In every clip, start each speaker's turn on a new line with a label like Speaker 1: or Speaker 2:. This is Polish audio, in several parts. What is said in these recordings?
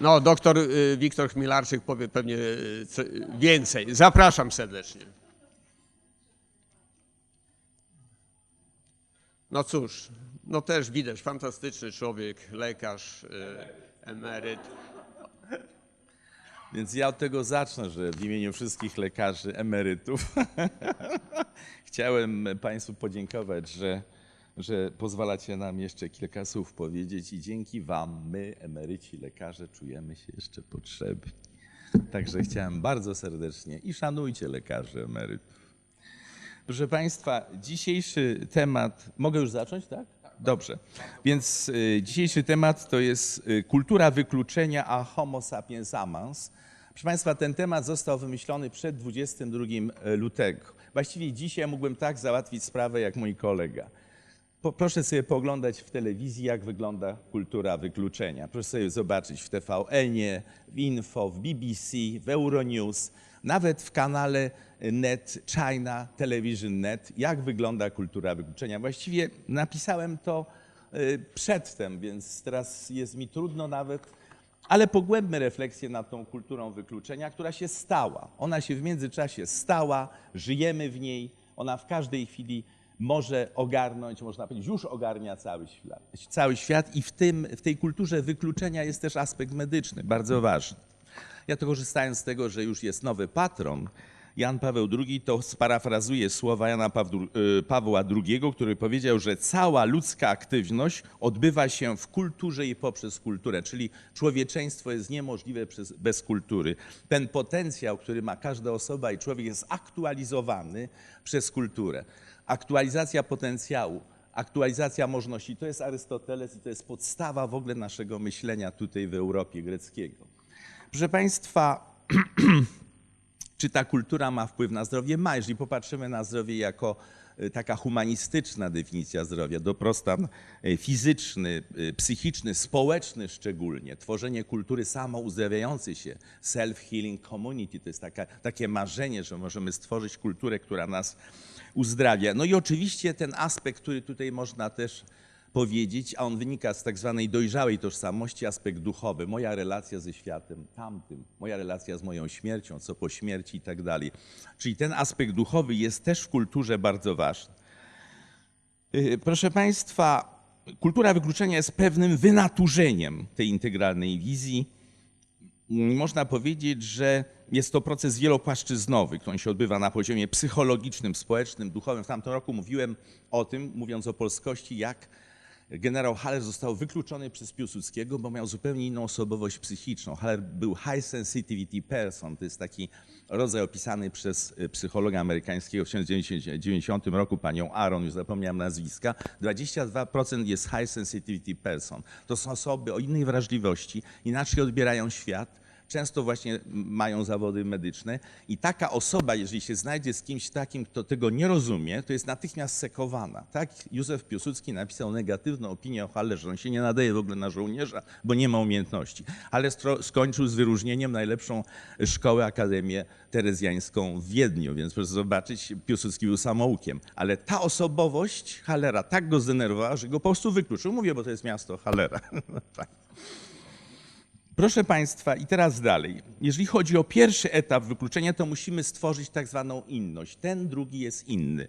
Speaker 1: No, doktor y, Wiktor Chmilarczyk powie pewnie y, więcej. Zapraszam serdecznie. No cóż, no też widać, fantastyczny człowiek, lekarz, y, emeryt.
Speaker 2: Więc ja od tego zacznę, że w imieniu wszystkich lekarzy emerytów chciałem Państwu podziękować, że, że pozwalacie nam jeszcze kilka słów powiedzieć i dzięki Wam my, emeryci lekarze, czujemy się jeszcze potrzebni. Także chciałem bardzo serdecznie i szanujcie lekarzy emerytów. Proszę Państwa, dzisiejszy temat. Mogę już zacząć, tak? Dobrze. Więc y, dzisiejszy temat to jest y, kultura wykluczenia a Homo sapiens amans. Proszę Państwa, ten temat został wymyślony przed 22 lutego. Właściwie dzisiaj mógłbym tak załatwić sprawę jak mój kolega. Proszę sobie pooglądać w telewizji, jak wygląda kultura wykluczenia. Proszę sobie zobaczyć w TVN-ie, w Info, w BBC, w Euronews, nawet w kanale Net, China Television Net, jak wygląda kultura wykluczenia. Właściwie napisałem to y, przedtem, więc teraz jest mi trudno nawet, ale pogłębmy refleksję nad tą kulturą wykluczenia, która się stała. Ona się w międzyczasie stała, żyjemy w niej, ona w każdej chwili może ogarnąć, można powiedzieć, już ogarnia cały świat. Cały świat i w, tym, w tej kulturze wykluczenia jest też aspekt medyczny, bardzo ważny. Ja to korzystając z tego, że już jest nowy patron, Jan Paweł II, to sparafrazuję słowa Jana y, Pawła II, który powiedział, że cała ludzka aktywność odbywa się w kulturze i poprzez kulturę, czyli człowieczeństwo jest niemożliwe bez kultury. Ten potencjał, który ma każda osoba i człowiek jest aktualizowany przez kulturę. Aktualizacja potencjału, aktualizacja możności, to jest Arystoteles i to jest podstawa w ogóle naszego myślenia tutaj w Europie greckiego. Proszę Państwa, czy ta kultura ma wpływ na zdrowie? Ma. Jeżeli popatrzymy na zdrowie jako y, taka humanistyczna definicja zdrowia, dobrostan y, fizyczny, y, psychiczny, społeczny szczególnie, tworzenie kultury samouzdrawiającej się, self-healing community, to jest taka, takie marzenie, że możemy stworzyć kulturę, która nas uzdrawia. No i oczywiście ten aspekt, który tutaj można też powiedzieć, a on wynika z tak zwanej dojrzałej tożsamości, aspekt duchowy, moja relacja ze światem tamtym, moja relacja z moją śmiercią, co po śmierci i tak dalej. Czyli ten aspekt duchowy jest też w kulturze bardzo ważny. Yy, Proszę Państwa, kultura wykluczenia jest pewnym wynaturzeniem tej integralnej wizji. Można powiedzieć, że jest to proces wielopłaszczyznowy, który się odbywa na poziomie psychologicznym, społecznym, duchowym. W tamtym roku mówiłem o tym, mówiąc o polskości, jak generał Haller został wykluczony przez Piłsudskiego, bo miał zupełnie inną osobowość psychiczną. Haller był high sensitivity person, to jest taki rodzaj opisany przez y, psychologa amerykańskiego w 1990 roku, panią Aaron, już zapomniałem nazwiska. 22% jest high sensitivity person. To są osoby o innej wrażliwości, inaczej odbierają świat, często właśnie mają zawody medyczne i taka osoba, jeżeli się znajdzie z kimś takim, kto tego nie rozumie, to jest natychmiast sekowana. Tak Józef Piłsudski napisał negatywną opinię o Hallerze. On się nie nadaje w ogóle na żołnierza, bo nie ma umiejętności. Ale skończył z wyróżnieniem najlepszą szkołę, Akademię Terezjańską w Wiedniu, więc proszę zobaczyć, Piłsudski był samoukiem. Ale ta osobowość Hallera tak go zdenerwowała, że go po prostu wykluczył. Mówię, bo to jest miasto Hallera. tak. Proszę Państwa, i teraz dalej. Jeżeli chodzi o pierwszy etap wykluczenia, to musimy stworzyć tak zwaną inność. Ten drugi jest inny.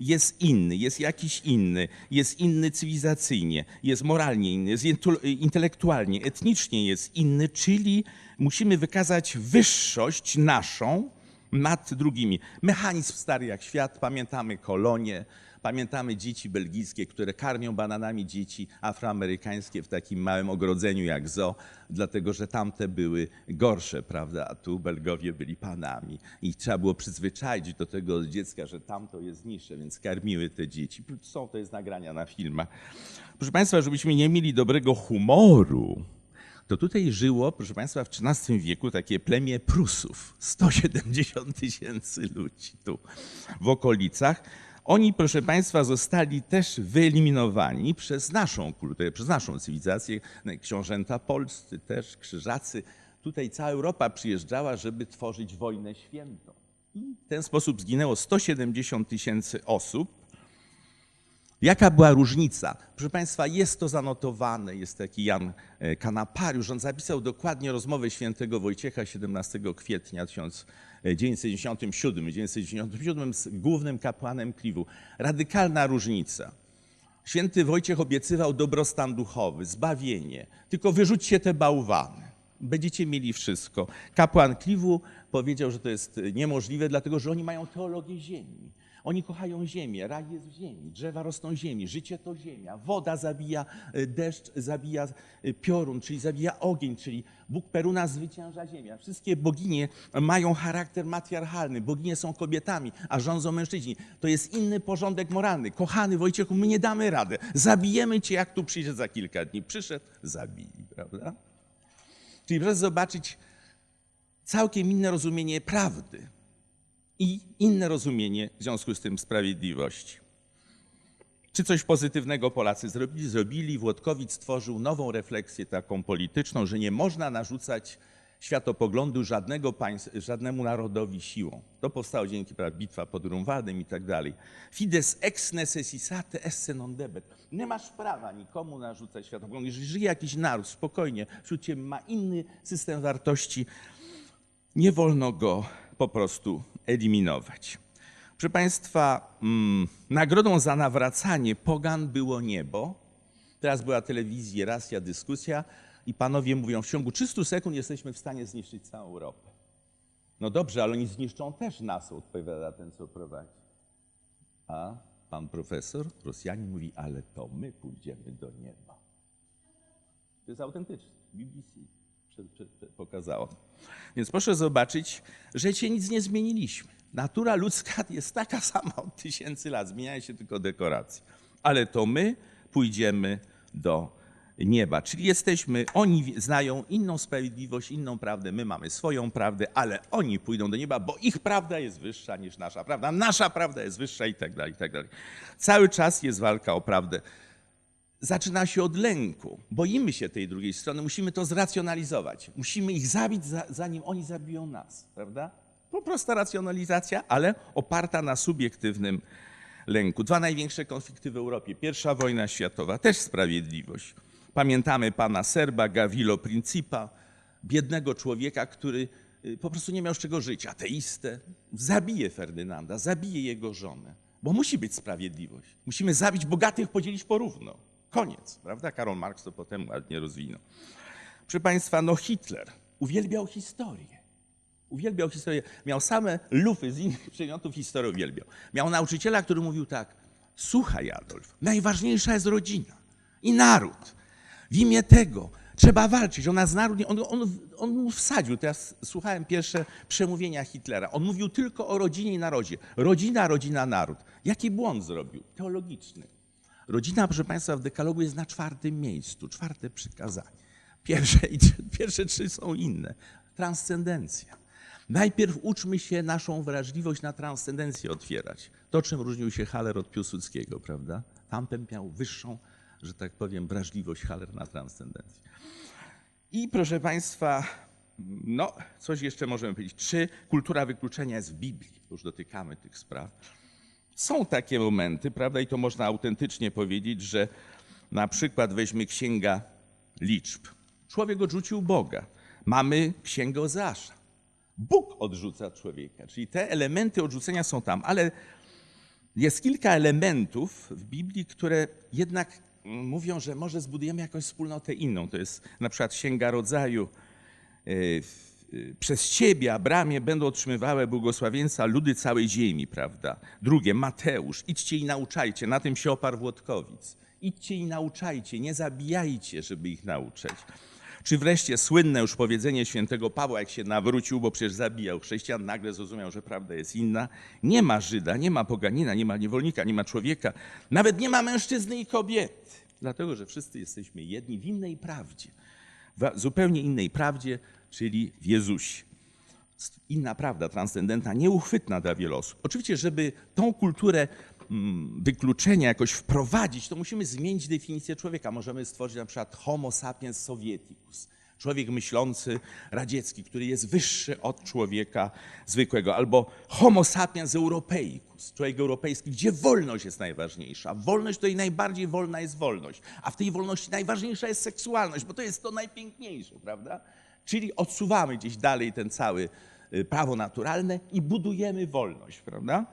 Speaker 2: Jest inny, jest jakiś inny, jest inny cywilizacyjnie, jest moralnie inny, jest intelektualnie, etnicznie jest inny, czyli musimy wykazać wyższość naszą nad drugimi. Mechanizm stary jak świat, pamiętamy kolonie, Pamiętamy dzieci belgijskie, które karmią bananami dzieci afroamerykańskie w takim małym ogrodzeniu jak zoo, dlatego że tamte były gorsze, prawda? A tu Belgowie byli panami. I trzeba było przyzwyczaić do tego dziecka, że tamto jest niższe, więc karmiły te dzieci. Są to jest nagrania na filmach. Proszę Państwa, żebyśmy nie mieli dobrego humoru, to tutaj żyło, proszę Państwa, w XIII wieku takie plemię Prusów. 170 tysięcy ludzi tu w okolicach. Oni, proszę Państwa, zostali też wyeliminowani przez naszą kulturę, przez naszą cywilizację. Książęta polscy też, krzyżacy. Tutaj cała Europa przyjeżdżała, żeby tworzyć wojnę świętą. I w ten sposób zginęło 170 tysięcy osób. Jaka była różnica? Proszę Państwa, jest to zanotowane, jest taki Jan e, Kanapariusz, on zapisał dokładnie rozmowę świętego Wojciecha 17 kwietnia 1997, 1997 z głównym kapłanem Kliwu. Radykalna różnica. Święty Wojciech obiecywał dobrostan duchowy, zbawienie, tylko wyrzućcie te bałwany. Będziecie mieli wszystko. Kapłan Kliwu powiedział, że to jest niemożliwe, dlatego że oni mają teologię ziemi. Oni kochają ziemię, raj jest w ziemi, drzewa rosną w ziemi, życie to ziemia, woda zabija y, deszcz, zabija y, piorun, czyli zabija ogień, czyli Bóg Peruna zwycięża ziemia. Wszystkie boginie mają charakter matriarchalny, boginie są kobietami, a rządzą mężczyźni. To jest inny porządek moralny. Kochany Wojciechu, my nie damy rady. Zabijemy cię, jak tu przyjdzie za kilka dni. Przyszedł, zabili, prawda? Czyli proszę zobaczyć całkiem inne rozumienie prawdy i inne rozumienie w związku z tym sprawiedliwości. Czy coś pozytywnego Polacy zrobili? Zrobili. Włodkowicz stworzył nową refleksję taką polityczną, że nie można narzucać światopoglądu żadnego państw, żadnemu narodowi siłą. To powstało dzięki prawda, bitwa pod Grunwaldem i tak dalej. Fides ex necessitate esse non debet. Nie masz prawa nikomu narzucać światopoglądu. Jeżeli żyje jakiś naród spokojnie, wśród ciebie ma inny system wartości, nie wolno go po prostu eliminować. Proszę Państwa, mm, nagrodą za nawracanie pogan było niebo. Teraz była telewizja, racja, dyskusja i panowie mówią, w ciągu 300 sekund jesteśmy w stanie zniszczyć całą Europę. No dobrze, ale oni zniszczą też nas, odpowiada ten, co prowadzi. A pan profesor, Rosjanin mówi, ale to my pójdziemy do nieba. To jest autentyczne. BBC pokazało. Więc proszę zobaczyć, że się nic nie zmieniliśmy. Natura ludzka jest taka sama od tysięcy lat, zmieniają się tylko dekoracje. Ale to my pójdziemy do nieba. Czyli jesteśmy, oni znają inną sprawiedliwość, inną prawdę, my mamy swoją prawdę, ale oni pójdą do nieba, bo ich prawda jest wyższa niż nasza prawda, nasza prawda jest wyższa i tak dalej, i tak dalej. Cały czas jest walka o prawdę zaczyna się od lęku. Boimy się tej drugiej strony, musimy to zracjonalizować. Musimy ich zabić, za- zanim oni zabiją nas, prawda? Po prosta racjonalizacja, ale oparta na subiektywnym lęku. Dwa największe konflikty w Europie. Pierwsza wojna światowa, też sprawiedliwość. Pamiętamy pana Serba, Gavilo Principa, biednego człowieka, który y, po prostu nie miał z czego żyć, ateistę. Zabije Ferdynanda, zabije jego żonę, bo musi być sprawiedliwość. Musimy zabić bogatych, podzielić porówno. Koniec, prawda? Karol Marx to potem ładnie rozwinął. Proszę Państwa, no Hitler uwielbiał historię. Uwielbiał historię. Miał same lufy z innych przedmiotów, historię uwielbiał. Miał nauczyciela, który mówił tak, słuchaj Adolf, najważniejsza jest rodzina i naród. W imię tego trzeba walczyć. O nas naród, on, on, on mu wsadził. Teraz słuchałem pierwsze przemówienia Hitlera. On mówił tylko o rodzinie i narodzie. Rodzina, rodzina, naród. Jaki błąd zrobił? Teologiczny. Rodzina, proszę Państwa, w dekalogu jest na czwartym miejscu, czwarte przykazanie. Pierwsze, pierwsze trzy są inne. Transcendencja. Najpierw uczmy się naszą wrażliwość na transcendencję otwierać. To, czym różnił się Haller od Piłsudskiego, prawda? Tamten miał wyższą, że tak powiem, wrażliwość Haller na transcendencję. I proszę Państwa, no, coś jeszcze możemy powiedzieć. Czy kultura wykluczenia jest w Biblii? Już dotykamy tych spraw. Są takie momenty, prawda, i to można autentycznie powiedzieć, że na przykład weźmy Księga Liczb. Człowiek odrzucił Boga. Mamy Księgę Ozeasza. Bóg odrzuca człowieka, czyli te elementy odrzucenia są tam, ale jest kilka elementów w Biblii, które jednak mówią, że może zbudujemy jakąś wspólnotę inną. To jest na przykład Księga Rodzaju. Y, Przez ciebie, Abramie, będą otrzymywały błogosławieństwa ludy całej ziemi, prawda? Drugie, Mateusz, idźcie i nauczajcie, na tym się oparł Włodkowic. Idźcie i nauczajcie, nie zabijajcie, żeby ich nauczać. Czy wreszcie słynne już powiedzenie świętego Pawła, jak się nawrócił, bo przecież zabijał chrześcijan, nagle zrozumiał, że prawda jest inna. Nie ma Żyda, nie ma poganina, nie ma niewolnika, nie ma człowieka, nawet nie ma mężczyzny i kobiety. Dlatego, że wszyscy jesteśmy jedni w innej prawdzie. W zupełnie innej prawdzie, czyli w Jezusie. Inna prawda transcendentna, nieuchwytna dla wielu osób. Oczywiście, żeby tą kulturę mm, wykluczenia jakoś wprowadzić, to musimy zmienić definicję człowieka. Możemy stworzyć na przykład homo sapiens sovieticus, Człowiek myślący, radziecki, który jest wyższy od człowieka zwykłego, albo homo sapiens europeicus, człowiek europejski, gdzie wolność jest najważniejsza. Wolność to i najbardziej wolna jest wolność, a w tej wolności najważniejsza jest seksualność, bo to jest to najpiękniejsze, prawda? Czyli odsuwamy gdzieś dalej ten cały y, prawo naturalne i budujemy wolność, prawda?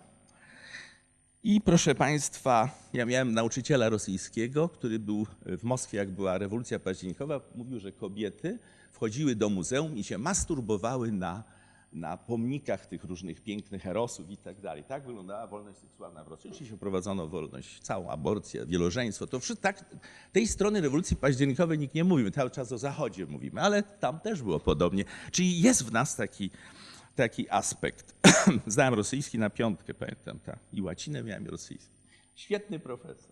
Speaker 2: I proszę Państwa, ja miałem nauczyciela rosyjskiego, który był w Moskwie, jak była rewolucja październikowa, mówił, że kobiety wchodziły do muzeum i się masturbowały na, na pomnikach tych różnych pięknych erosów i tak dalej. Tak wyglądała wolność seksualna w Rosji. Oczywiście wprowadzono wolność, całą aborcję, wielożeństwo. To wszystko, tak, tej strony rewolucji październikowej nikt nie mówimy, cały czas o Zachodzie mówimy, ale tam też było podobnie. Czyli jest w nas taki, taki aspekt. Znałem rosyjski na piątkę, pamiętam, tak. I łacinę miałem rosyjski. Świetny profesor.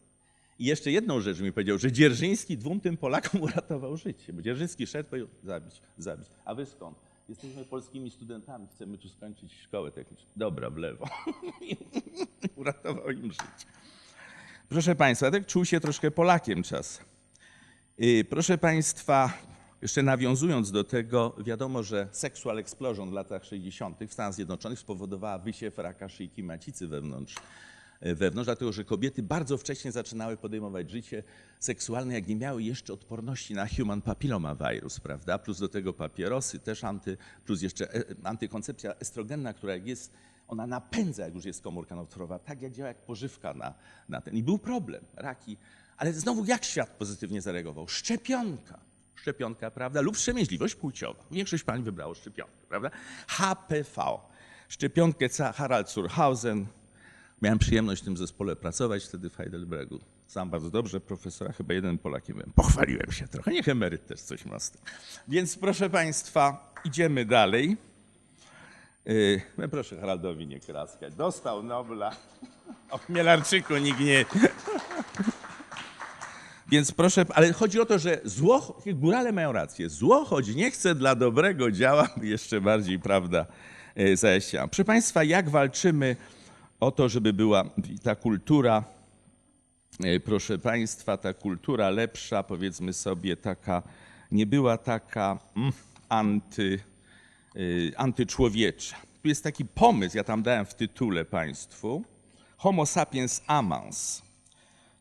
Speaker 2: I jeszcze jedną rzecz mi powiedział, że Dzierżyński dwóm tym Polakom uratował życie. Bo Dzierżyński szedł, powiedział, zabić, zabić. A wy skąd? Jesteśmy polskimi studentami, chcemy tu skończyć szkołę techniczną. Dobra, w lewo. uratował im życie. Proszę Państwa, tak czuł się troszkę Polakiem czas. Yy, Proszę Państwa, jeszcze nawiązując do tego, wiadomo, że sexual explosion w latach 60. w Stanach Zjednoczonych spowodowała wysiew raka szyjki macicy wewnątrz, wewnątrz, dlatego że kobiety bardzo wcześnie zaczynały podejmować życie seksualne, jak nie miały jeszcze odporności na human papilloma virus, prawda? Plus do tego papierosy, też anty, plus jeszcze e, antykoncepcja estrogenna, która jak jest, ona napędza, jak już jest komórka nowotworowa, tak jak działa jak pożywka na, na ten. I był problem, raki. Ale znowu jak świat pozytywnie zareagował? Szczepionka szczepionka, prawda? Lub wstrzemięźliwość płciowa. Większość pań wybrało szczepionkę, prawda? HPV. Szczepionkę Harald Surhausen. Miałem przyjemność w tym zespole pracować wtedy w Heidelbergu. Sam bardzo dobrze, profesora chyba jeden Polakiem byłem. Pochwaliłem się trochę, niech emeryt też coś ma z tym. Więc proszę Państwa, idziemy dalej. Yy, proszę Haraldowi nie klaskać. Dostał Nobla. O Chmielarczyku nikt nie... Więc proszę, ale chodzi o to, że zło, górale mają rację, zło, choć nie chce dla dobrego działa, jeszcze bardziej prawda e, zajaśniała. Proszę Państwa, jak walczymy o to, żeby była ta kultura, e, proszę Państwa, ta kultura lepsza, powiedzmy sobie taka, nie była taka mm, anty, y, antyczłowiecza. Tu jest taki pomysł, ja tam dałem w tytule Państwu, Homo sapiens amans.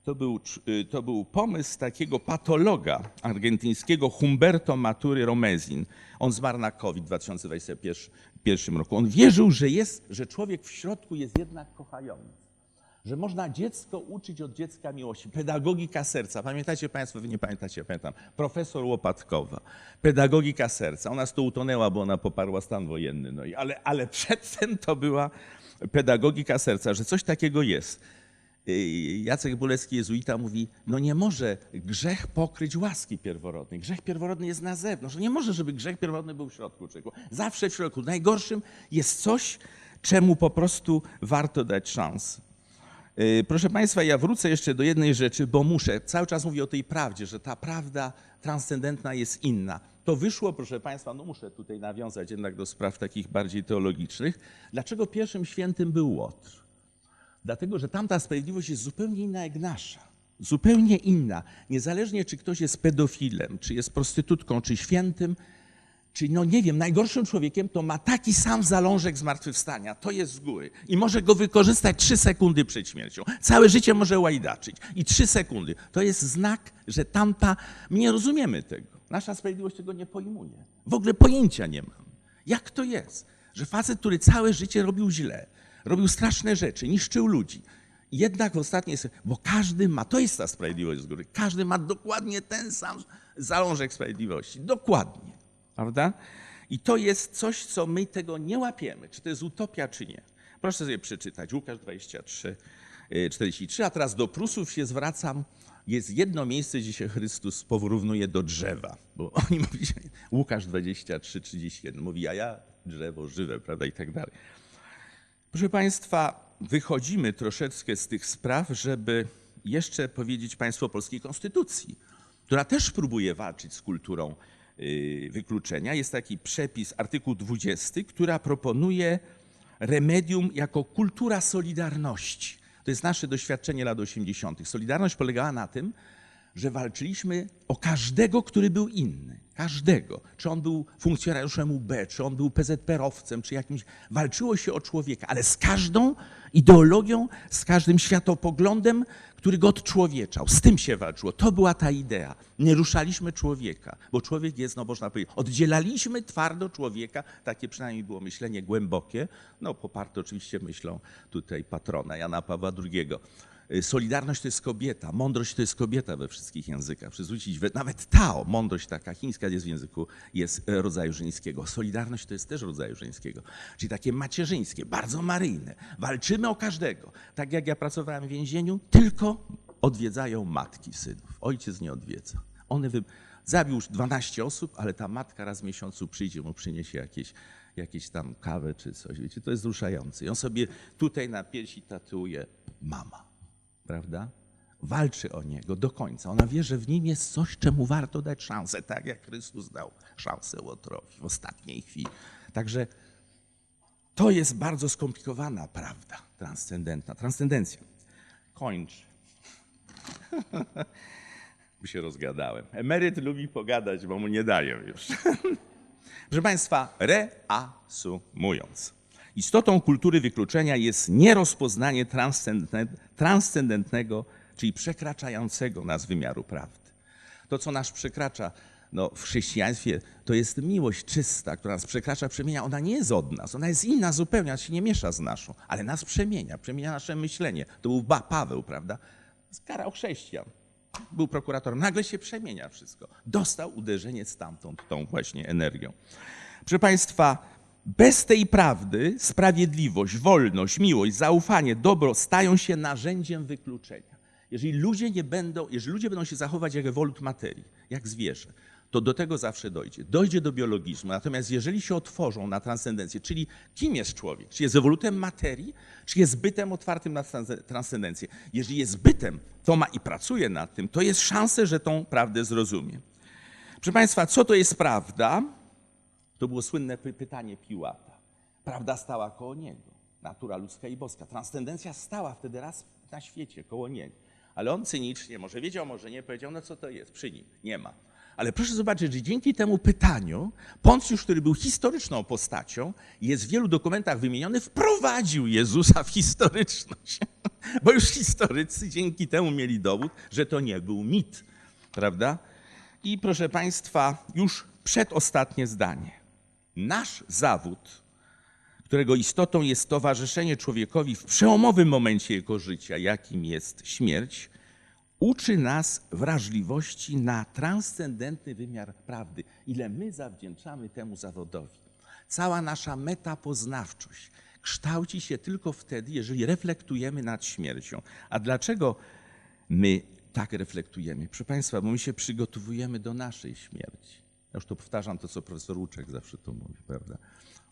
Speaker 2: To był, y, to był pomysł takiego patologa argentyńskiego Humberto Matury Romezin. On zmarł na COVID w 2021 roku. On wierzył, że, jest, że człowiek w środku jest jednak kochający. Że można dziecko uczyć od dziecka miłości. Pedagogika serca. Pamiętacie Państwo, wy nie pamiętacie, pamiętam. Profesor Łopatkowa. Pedagogika serca. Ona z to utonęła, bo ona poparła stan wojenny. No i, ale, ale przedtem to była pedagogika serca, że coś takiego jest. Y, Jacek Bulecki, jezuita, mówi, no nie może grzech pokryć łaski pierworodnej. Grzech pierworodny jest na zewnątrz. Nie może, żeby grzech pierworodny był w środku człowieku. Zawsze w środku. Najgorszym jest coś, czemu po prostu warto dać szansę. Y, Proszę Państwa, ja wrócę jeszcze do jednej rzeczy, bo muszę. Cały czas mówię o tej prawdzie, że ta prawda transcendentna jest inna. To wyszło, proszę Państwa, no muszę tutaj nawiązać jednak do spraw takich bardziej teologicznych. Dlaczego pierwszym świętym był Łotr? Dlatego, że tamta sprawiedliwość jest zupełnie inna jak nasza. Zupełnie inna. Niezależnie, czy ktoś jest pedofilem, czy jest prostytutką, czy świętym, czy no nie wiem, najgorszym człowiekiem, to ma taki sam zalążek zmartwychwstania. To jest z góry. I może go wykorzystać trzy sekundy przed śmiercią. Całe życie może łajdaczyć. I trzy sekundy. To jest znak, że tamta... My nie rozumiemy tego. Nasza sprawiedliwość tego nie pojmuje. W ogóle pojęcia nie mam. Jak to jest, że facet, który całe życie robił źle, robił straszne rzeczy, niszczył ludzi, jednak w ostatniej... Bo każdy ma... To jest ta sprawiedliwość z góry. Każdy ma dokładnie ten sam zalążek sprawiedliwości. Dokładnie prawda? I to jest coś, co my tego nie łapiemy, czy to jest utopia, czy nie. Proszę sobie przeczytać, Łukasz 23, y, 43, a teraz do Prusów się zwracam. Jest jedno miejsce, gdzie się Chrystus porównuje do drzewa, bo oni mówią, Łukasz 23, 31, mówi, a ja drzewo żywe, prawda, i tak dalej. Proszę Państwa, wychodzimy troszeczkę z tych spraw, żeby jeszcze powiedzieć Państwu o polskiej konstytucji, która też próbuje walczyć z kulturą y, wykluczenia. Jest taki przepis, artykuł 20, która proponuje remedium jako kultura solidarności. To jest nasze doświadczenie lat 80. Solidarność polegała na tym, że walczyliśmy o każdego, który był inny. Każdego. Czy on był funkcjonariuszem UB, czy on był PZPR-owcem, czy jakimś. Walczyło się o człowieka, ale z każdą ideologią, z każdym światopoglądem, który go odczłowieczał. Z tym się walczyło. To była ta idea. Nie ruszaliśmy człowieka, bo człowiek jest, no można powiedzieć, oddzielaliśmy twardo człowieka, takie przynajmniej było myślenie głębokie, no poparte oczywiście myślą tutaj patrona Jana Pawła II. Y, Solidarność to jest kobieta, mądrość to jest kobieta we wszystkich językach. Przywrócić we- nawet Tao, mądrość taka chińska jest w języku, jest e, rodzaju żeńskiego. Solidarność to jest też rodzaju żeńskiego, czyli takie macierzyńskie, bardzo maryjne. Walczymy o każdego. Tak jak ja pracowałem w więzieniu, tylko odwiedzają matki synów. Ojciec nie odwiedza. One wy... Zabił już 12 osób, ale ta matka raz w miesiącu przyjdzie, mu przyniesie jakieś, jakieś tam kawę czy coś. Wiecie, to jest wzruszające. I on sobie tutaj na piersi tatuuje mama prawda? Walczy o niego do końca. Ona wie, że w nim jest coś, czemu warto dać szansę, tak jak Chrystus dał szansę Łotrowi w ostatniej chwili. Także to jest bardzo skomplikowana prawda transcendentna, transcendencja. Kończ. Bo się rozgadałem. Emeryt lubi pogadać, bo mu nie dają już. Proszę Państwa, reasumując. Istotą kultury wykluczenia jest nierozpoznanie transcendent- transcendentnego, czyli przekraczającego nas wymiaru prawdy. To, co nas przekracza no, w chrześcijaństwie, to jest miłość czysta, która nas przekracza, przemienia. Ona nie jest od nas, ona jest inna zupełnie, ona się nie miesza z naszą, ale nas przemienia, przemienia nasze myślenie. To był Ba- Paweł, prawda? Skarał chrześcijan. Był prokuratorem. Nagle się przemienia wszystko. Dostał uderzenie stamtąd, tą właśnie energią. Proszę Państwa, bez tej prawdy sprawiedliwość, wolność, miłość, zaufanie, dobro stają się narzędziem wykluczenia. Jeżeli ludzie nie będą, jeżeli ludzie będą się zachować jak ewolut materii, jak zwierzę, to do tego zawsze dojdzie. Dojdzie do biologizmu. Natomiast jeżeli się otworzą na transcendencję, czyli kim jest człowiek? Czy jest ewolutem materii, czy jest bytem otwartym na transcendencję? Jeżeli jest bytem, to ma i pracuje nad tym, to jest szansa, że tą prawdę zrozumie. Proszę Państwa, co to jest prawda? To było słynne py- pytanie Piłata. Prawda stała koło niego. Natura ludzka i boska. Transcendencja stała wtedy raz na świecie, koło niego. Ale on cynicznie, może wiedział, może nie, powiedział, no co to jest, przy nim, nie ma. Ale proszę zobaczyć, że dzięki temu pytaniu Poncjusz, który był historyczną postacią, jest w wielu dokumentach wymieniony, wprowadził Jezusa w historyczność. Bo już historycy dzięki temu mieli dowód, że to nie był mit, prawda? I proszę Państwa, już przedostatnie zdanie. Nasz zawód, którego istotą jest towarzyszenie człowiekowi w przełomowym momencie jego życia, jakim jest śmierć, uczy nas wrażliwości na transcendentny wymiar prawdy. Ile my zawdzięczamy temu zawodowi. Cała nasza metapoznawczość kształci się tylko wtedy, jeżeli reflektujemy nad śmiercią. A dlaczego my tak reflektujemy? Proszę Państwa, bo my się przygotowujemy do naszej śmierci. Ja już to powtarzam to, co profesor Łuczek zawsze to mówi, prawda?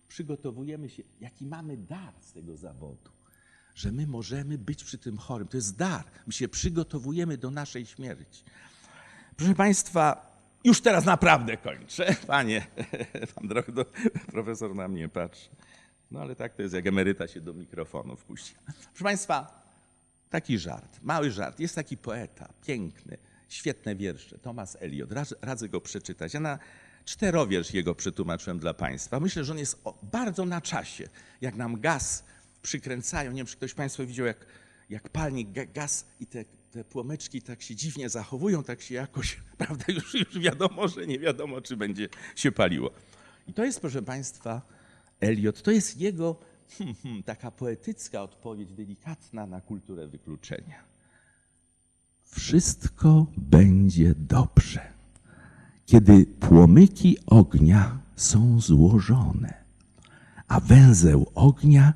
Speaker 2: Przygotowujemy się, jaki mamy dar z tego zawodu, że my możemy być przy tym chorym. To jest dar. My się przygotowujemy do naszej śmierci. Proszę Państwa, już teraz naprawdę kończę. Panie, pan drogi, profesor na mnie patrzy. No ale tak to jest, jak emeryta się do mikrofonu wpuści. Proszę Państwa, taki żart, mały żart. Jest taki poeta, piękny, świetne wiersze, Thomas Eliot. Radzę go przeczytać. Ja na czterowiersz jego przetłumaczyłem dla Państwa. Myślę, że on jest bardzo na czasie. Jak nam gaz przykręcają, nie wiem, czy ktoś Państwo widział, jak, jak palnie ga- gaz i te, te płomyczki tak się dziwnie zachowują, tak się jakoś, prawda, już, już wiadomo, że nie wiadomo, czy będzie się paliło. I to jest, proszę Państwa, Eliot, to jest jego hmm, hmm, taka poetycka odpowiedź, delikatna na kulturę wykluczenia. Wszystko będzie dobrze, kiedy płomyki ognia są złożone, a węzeł ognia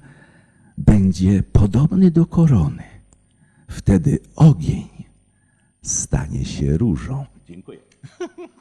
Speaker 2: będzie podobny do korony. Wtedy ogień stanie się różą. Dziękuję.